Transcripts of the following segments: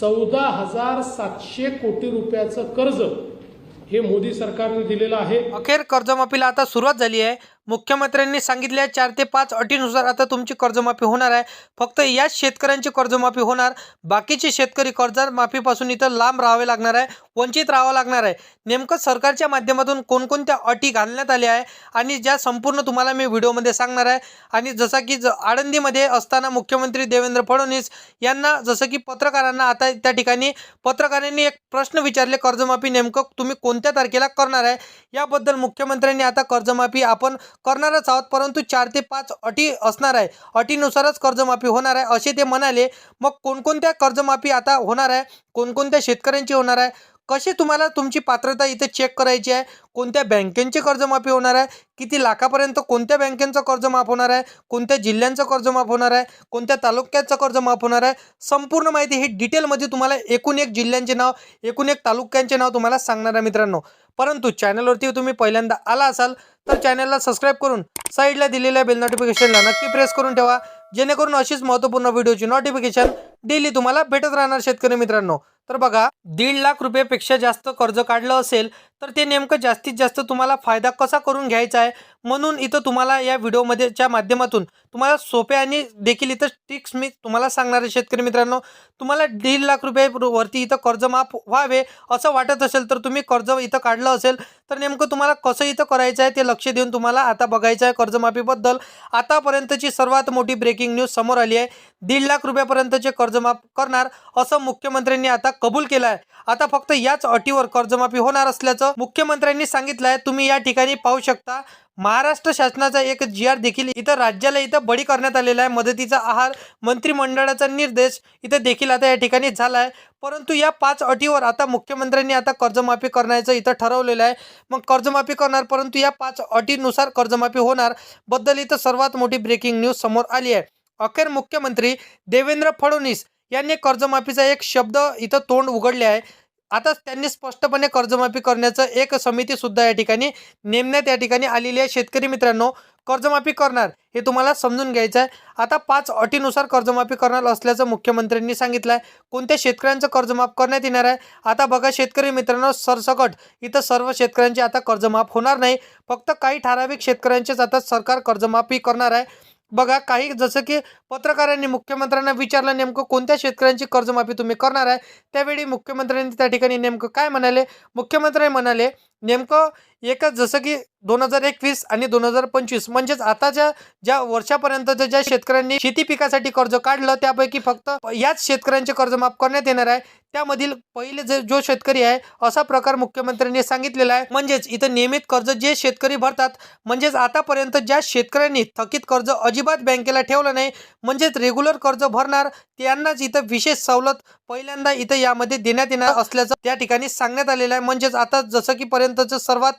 चौदा हजार सातशे कोटी रुपयाचं कर्ज हे मोदी सरकारने दिलेलं आहे. अखेर कर्जमाफीला आता सुरुवात झाली आहे. मुख्यमंत्र्यांनी सांगितल्या चार ते पाच अटीनुसार आता तुमची कर्जमाफी होणार आहे. फक्त याच शेतकऱ्यांची कर्जमाफी होणार. बाकीचे शेतकरी कर्जमाफीपासून इथं लांब राहावे लागणार आहे. वंचित राहावं लागणार आहे. नेमकं सरकारच्या माध्यमातून कोणकोणत्या अटी घालण्यात आल्या आहे आणि ज्या संपूर्ण तुम्हाला मी व्हिडिओमध्ये सांगणार आहे. आणि जसा की ज आळंदीमध्ये असताना मुख्यमंत्री देवेंद्र फडणवीस यांना जसं की पत्रकारांना आता त्या ठिकाणी पत्रकारांनी एक प्रश्न विचारले कर्जमाफी नेमकं तुम्ही कोणत्या तारखेला करणार आहे? याबद्दल मुख्यमंत्र्यांनी आता कर्जमाफी आपण करणारच आहोत परंतु चार ते पाच अटी असणार आहे. अटीनुसारच कर्जमाफी होणार आहे असे ते म्हणाले. मग कोणकोणत्या कर्जमाफी आता होणार आहे? कोणकोणत्या शेतकऱ्यांची होणार आहे? कशी तुम्हाला तुमची पात्रता इथे चेक करायची आहे? कोणत्या बँकेंची कर्जमाफी होणार आहे? किती लाखापर्यंत कोणत्या बँकेचं कर्ज माफ होणार आहे? कोणत्या जिल्ह्यांचं कर्ज माफ होणार आहे? कोणत्या तालुक्याचं कर्ज माफ होणार आहे? संपूर्ण माहिती ही डिटेलमध्ये तुम्हाला एकूण एक जिल्ह्यांचे नाव एकूण एक तालुक्यांचे नाव तुम्हाला सांगणार आहे मित्रांनो. परंतु चॅनलवरती तुम्ही पहिल्यांदा आला असाल तर चॅनलला सबस्क्राईब करून साईडला दिलेल्या बेल नोटिफिकेशनला नक्की प्रेस करून ठेवा जेणेकरून अशीच महत्त्वपूर्ण व्हिडिओची नोटिफिकेशन डेली तुम्हाला भेटत राहणार शेतकरी मित्रांनो. तर बघा दीड लाख रुपयापेक्षा जास्त कर्ज काढलं असेल तर ते नेमकं जास्तीत जास्त तुम्हाला फायदा कसा करून घ्यायचा आहे? म्हणून इथं तुम्हाला या व्हिडिओमध्येच्या माध्यमातून तुम्हाला सोप्या आणि देखील इथं टिक्स मी तुम्हाला सांगणार आहे शेतकरी मित्रांनो. तुम्हाला दीड लाख रुपये वरती इथं कर्ज माफ व्हावे असं वाटत असेल तर तुम्ही कर्ज इथं काढलं असेल तर नेमकं तुम्हाला कसं इथं करायचं आहे ते लक्ष देऊन तुम्हाला आता बघायचं आहे कर्जमाफीबद्दल. आतापर्यंतची सर्वात मोठी ब्रेकिंग न्यूज समोर आली आहे. दीड लाख रुपयापर्यंतचे कर्जमाफ करणार असं मुख्यमंत्र्यांनी आता कबूल केलं आहे. आता फक्त याच अटीवर कर्जमाफी होणार असल्याचं मुख्यमंत्र्यांनी सांगितलं आहे तुम्ही या ठिकाणी पाहू शकता महाराष्ट्र शासनाचा एक जी आर देखील इथं राज्याला इथं बळी करण्यात आलेला आहे. मदतीचा आहार मंत्रिमंडळाचा निर्देश इथं देखील आता या ठिकाणी झाला आहे परंतु या पाच अटीवर आता मुख्यमंत्र्यांनी आता कर्जमाफी करण्याचं इथं ठरवलेलं आहे. मग कर्जमाफी करणार परंतु या पाच अटीनुसार कर्जमाफी होणार. बद्दल इथं सर्वात मोठी ब्रेकिंग न्यूज समोर आली आहे. अखेर मुख्यमंत्री देवेंद्र फडणवीस यांनी कर्जमाफीचा एक शब्द इथं तोंड उघडले आहे. आताच त्यांनी स्पष्टपणे कर्जमाफी करण्याचं एक समिती सुद्धा या ठिकाणी नेमण्यात या ठिकाणी आलेली आहे. शेतकरी मित्रांनो कर्जमाफी करणार हे तुम्हाला समजून घ्यायचं आहे. आता पाच अटीनुसार कर्जमाफी करणार असल्याचं मुख्यमंत्र्यांनी सांगितलं आहे कोणत्या शेतकऱ्यांचं कर्जमाफ करण्यात येणार आहे? आता बघा शेतकरी मित्रांनो सरसकट. इथं सर्व शेतकऱ्यांचे आता कर्जमाफ होणार नाही. फक्त काही ठराविक शेतकऱ्यांचेच आता सरकार कर्जमाफी करणार आहे. बघा काही जसं की पत्रकारांनी मुख्यमंत्र्यांना विचारलं नेमकं कोणत्या शेतकऱ्यांची कर्जमाफी तुम्ही करणार आहे त्यावेळी मुख्यमंत्र्यांनी त्या ठिकाणी नेमकं काय म्हणाले? मुख्यमंत्री म्हणाले नेमकं एकच जसं की दोन हजार एकवीस आणि दोन हजार पंचवीस म्हणजेच आताच्या ज्या वर्षापर्यंतच्या ज्या शेतकऱ्यांनी शेती पिकासाठी कर्ज काढलं त्यापैकी फक्त याच शेतकऱ्यांचे कर्ज माफ करण्यात येणार आहे. त्यामधील पहिले जे जो शेतकरी आहे असा प्रकार मुख्यमंत्र्यांनी सांगितलेला आहे. म्हणजेच इथं नियमित कर्ज जे शेतकरी भरतात म्हणजेच आतापर्यंत ज्या शेतकऱ्यांनी थकीत कर्ज अजिबात बँकेला ठेवलं नाही म्हणजेच रेग्युलर कर्ज भरणार त्यांनाच इथं विशेष सवलत पहिल्यांदा इथं यामध्ये देण्यात येणार असल्याचं त्या ठिकाणी सांगण्यात आलेलं आहे. म्हणजेच आता जसं की पर्यंतचं सर्वात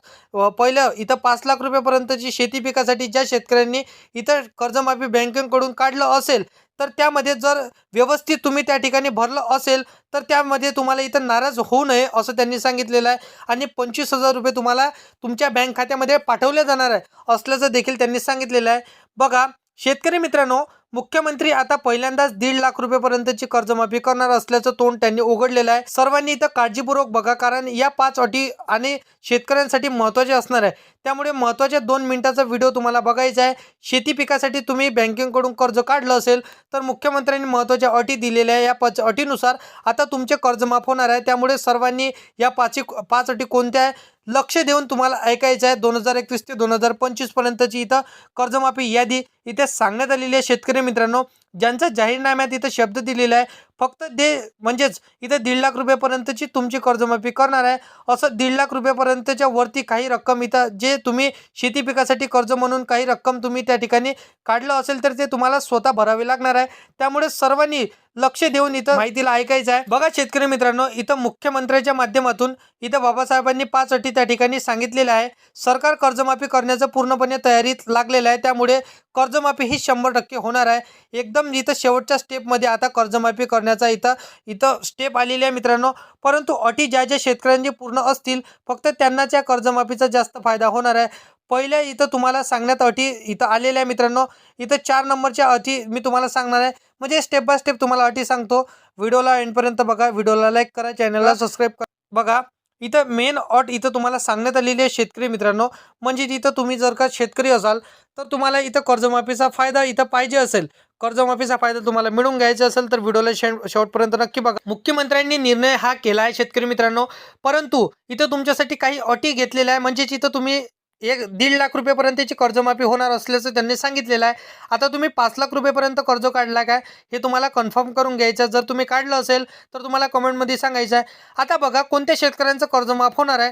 पहिलं इथं पाच लाख रुपयापर्यंतची शेती पिकासाठी ज्या शेतकऱ्यांनी इथं कर्जमाफी बँकेकडून काढलं असेल तर त्यामध्ये जर व्यवस्थित तुम्ही त्या ठिकाणी भरलं असेल तर त्यामध्ये तुम्हाला इथं नाराज होऊ नये असं त्यांनी सांगितलेलं आहे. आणि पंचवीस हजार रुपये तुम्हाला तुमच्या बँक खात्यामध्ये पाठवले जाणार आहे असल्याचं देखील त्यांनी सांगितलेलं आहे. बघा शेतकरी मित्रांनो मुख्यमंत्री आता पहिल्यांदाच दीड लाख रुपयेपर्यंतची कर्जमाफी करणार असल्याचं तोंड त्यांनी उघडलेलं आहे. सर्वांनी इथं काळजीपूर्वक बघा कारण या पाच अटी आणि शेतकऱ्यांसाठी महत्त्वाचे असणार आहे. त्यामुळे महत्त्वाच्या दोन मिनिटाचा व्हिडिओ तुम्हाला बघायचा आहे. शेती पिकासाठी तुम्ही बँकेकडून कर्ज काढलं असेल तर मुख्यमंत्र्यांनी महत्त्वाच्या अटी दिलेल्या आहे. या पाच अटीनुसार आता तुमचे कर्ज माफ होणार आहे. त्यामुळे सर्वांनी या पाच पाच अटी कोणत्या आहे? लक्ष देऊन तुम्हाला ऐकायचं आहे. दोन हजार एकवीस ते दोन हजार पंचवीसपर्यंतची इथं कर्जमाफी यादी इथे सांगण्यात आलेली आहे. शेतकरी मित्रांनो ज्यांचा जाहीरनाम्यात इथं शब्द दिलेला आहे फक्त दे म्हणजेच इथं दीड लाख रुपयापर्यंतची तुमची कर्जमाफी करणार आहे. असं दीड लाख रुपयापर्यंतच्या वरती काही रक्कम इथं जे तुम्ही शेती पिकासाठी कर्ज म्हणून काही रक्कम तुम्ही त्या ठिकाणी काढलं असेल तर ते तुम्हाला स्वतः भरावे लागणार आहे. त्यामुळे सर्वांनी लक्ष देऊन इथं माहितीला ऐकायचं आहे. बघा शेतकरी मित्रांनो इथं मुख्यमंत्र्यांच्या माध्यमातून इथं बाबासाहेबांनी पाच अटी त्या ठिकाणी सांगितलेल्या आहे सरकार कर्जमाफी करण्याचं पूर्णपणे तयारीत लागलेलं आहे. त्यामुळे कर्जमाफी ही शंभर टक्के होणार आहे. एकदम इथं शेवटच्या स्टेपमध्ये आता कर्जमाफी करण्याचा इथं इथं स्टेप आलेली आहे मित्रांनो. परंतु अटी ज्या ज्या शेतकऱ्यांची पूर्ण असतील फक्त त्यांनाच या कर्जमाफीचा जास्त फायदा होणार आहे. पहिल्या इथं तुम्हाला सांगण्यात अटी इथं आलेल्या आहे मित्रांनो. इथं चार नंबरच्या अटी मी तुम्हाला सांगणार आहे. म्हणजे स्टेप बाय स्टेप तुम्हाला अटी सांगतो. व्हिडिओला एंडपर्यंत बघा. व्हिडिओला लाईक करा. चॅनलला सबस्क्राईब करा. बघा. इथं मेन अट इथं तुम्हाला सांगण्यात आलेली आहे शेतकरी मित्रांनो. म्हणजे इथं तुम्ही जर का शेतकरी असाल तर तुम्हाला इथं कर्जमाफीचा फायदा इथं पाहिजे असेल. कर्जमाफीचा फायदा तुम्हाला मिळून घ्यायचा असेल तर व्हिडिओला शेव शेवटपर्यंत नक्की बघा. मुख्यमंत्र्यांनी निर्णय हा केला आहे शेतकरी मित्रांनो. परंतु इथं तुमच्यासाठी काही अटी घेतलेल्या आहे म्हणजेच इथं तुम्ही एक दीड लाख रुपयेपर्यंतची कर्जमाफी होणार असल्याचं त्यांनी सांगितलेलं आहे. आता तुम्ही पाच लाख रुपयेपर्यंत कर्ज काढला काय? हे तुम्हाला कन्फर्म करून घ्यायचं आहे. जर तुम्ही काढलं असेल तर तुम्हाला कमेंटमध्ये सांगायचं आहे. आता बघा कोणत्या शेतकऱ्यांचं कर्जमाफ होणार आहे?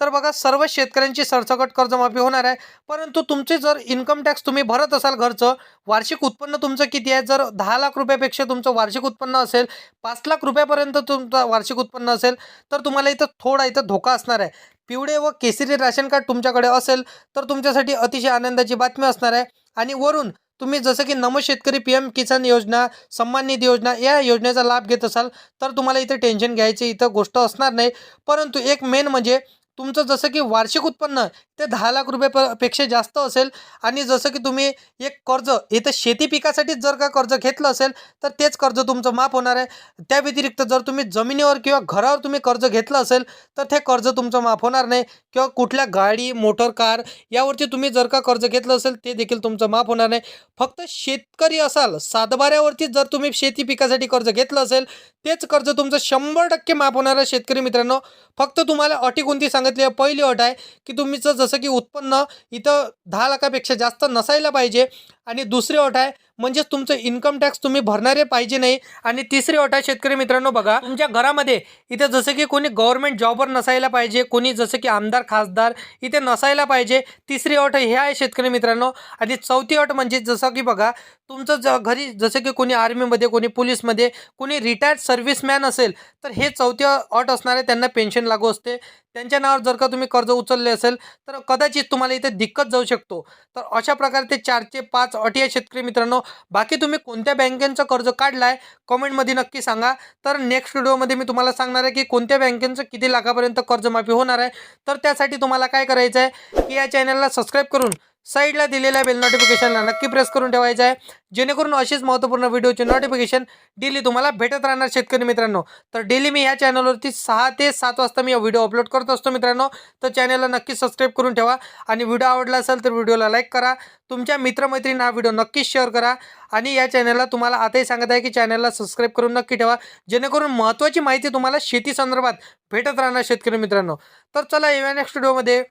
तर बघा सर्व शेतकऱ्यांची सरसकट कर्जमाफी होणार आहे. परंतु तुमचे जर इन्कम टॅक्स तुम्ही भरत असाल घरचं वार्षिक उत्पन्न तुमचं किती आहे? जर दहा लाख रुपयापेक्षा तुमचं वार्षिक उत्पन्न असेल पाच लाख रुपयापर्यंत तुमचं वार्षिक उत्पन्न असेल तर तुम्हाला इथं थोडा इथं धोका असणार आहे. पिवळे व केसरी राशन कार्ड तुमच्याकडे असेल तर तुमच्यासाठी अतिशय आनंदाची बातमी असणार आहे. आणि वरून तुम्ही जसं की नम शेतकरी पी एम किसान योजना सन्मान निधी योजना या योजनेचा लाभ घेत असाल तर तुम्हाला इथं टेन्शन घ्यायची इथं गोष्ट असणार नाही. परंतु एक मेन म्हणजे तुमचं जसं की वार्षिक उत्पन्न ते दहा लाख रुपये प पेक्षा जास्त असेल. आणि जसं की तुम्ही एक कर्ज इथं शेती पिकासाठीच जर का कर्ज घेतलं असेल तर तेच कर्ज तुमचं माफ होणार आहे. त्या व्यतिरिक्त जर तुम्ही जमिनीवर किंवा घरावर तुम्ही कर्ज घेतलं असेल तर ते कर्ज तुमचं माफ होणार नाही. किंवा कुठल्या गाडी मोटर कार यावरती तुम्ही जर का कर्ज घेतलं असेल ते देखील तुमचं माफ होणार नाही. फक्त शेतकरी असाल सातबाऱ्यावरती जर तुम्ही शेती पिकासाठी कर्ज घेतलं असेल तेच कर्ज तुमचं शंभर टक्के माफ होणार आहे शेतकरी मित्रांनो. फक्त तुम्हाला अटी कोणती सांगितली आहे पहिली अट आहे की तुमचं जसं की उत्पन्न इथं दहा लाखापेक्षा जास्त नसायला पाहिजे. आणि दुसरी अट आहे म्हणजेच तुमचं इन्कम टॅक्स तुम्ही भरणारे पाहिजे नाही. आणि तिसरी अट आहे शेतकरी मित्रांनो बघा तुमच्या घरामध्ये इथे जसं की कोणी गव्हर्नमेंट जॉबवर नसायला पाहिजे कोणी जसं की आमदार खासदार इथे नसायला पाहिजे. तिसरी अट हे आहे शेतकरी मित्रांनो. आणि चौथी अट म्हणजे जसं की बघा तुमचं ज घरी जसं की कोणी आर्मीमध्ये कोणी पोलीसमध्ये कोणी रिटायर्ड सर्व्हिसमॅन असेल तर हे चौथी अट असणारे त्यांना पेन्शन लागू असते. त्यांच्या नावावर जर का तुम्ही कर्ज उचलले असेल तर कदाचित तुम्हाला इथे दिक्कत जाऊ शकतो. तर अशा प्रकारे ते चारचे पाच अटी आहे शेतकरी मित्रांनो. बाकी तुम्ही कोणत्या बँकेचं कर्ज काढलं आहे कमेंटमध्ये नक्की सांगा. तर नेक्स्ट व्हिडिओमध्ये मी तुम्हाला सांगणार आहे की कोणत्या बँकेचं किती लाखापर्यंत कर्जमाफी होणार आहे. तर त्यासाठी तुम्हाला काय करायचं आहे की या चॅनलला सबस्क्राईब करून साईडला दिलेल्या बेल नोटिफिकेशनला नक्की प्रेस करून ठेवायचं आहे. जेणेकरून अशीच महत्त्वपूर्ण व्हिडिओचे नोटिफिकेशन डेली तुम्हाला भेटत राहणार शेतकरी मित्रांनो. तर डेली मी या चॅनलवरती सहा ते सात वाजता मी व्हिडिओ अपलोड करत असतो मित्रांनो. तर चॅनलला नक्की सबस्क्राईब करून ठेवा आणि व्हिडिओ आवडला असेल तर व्हिडिओला लाईक करा. तुमच्या मित्रमैत्रिणी हा व्हिडिओ नक्कीच शेअर करा आणि या चॅनलला तुम्हाला आताही सांगत आहे की चॅनलला सबस्क्राईब करून नक्की ठेवा. जेणेकरून महत्त्वाची माहिती तुम्हाला शेती संदर्भात भेटत राहणार शेतकरी मित्रांनो. तर चला येऊया नेक्स्ट व्हिडिओमध्ये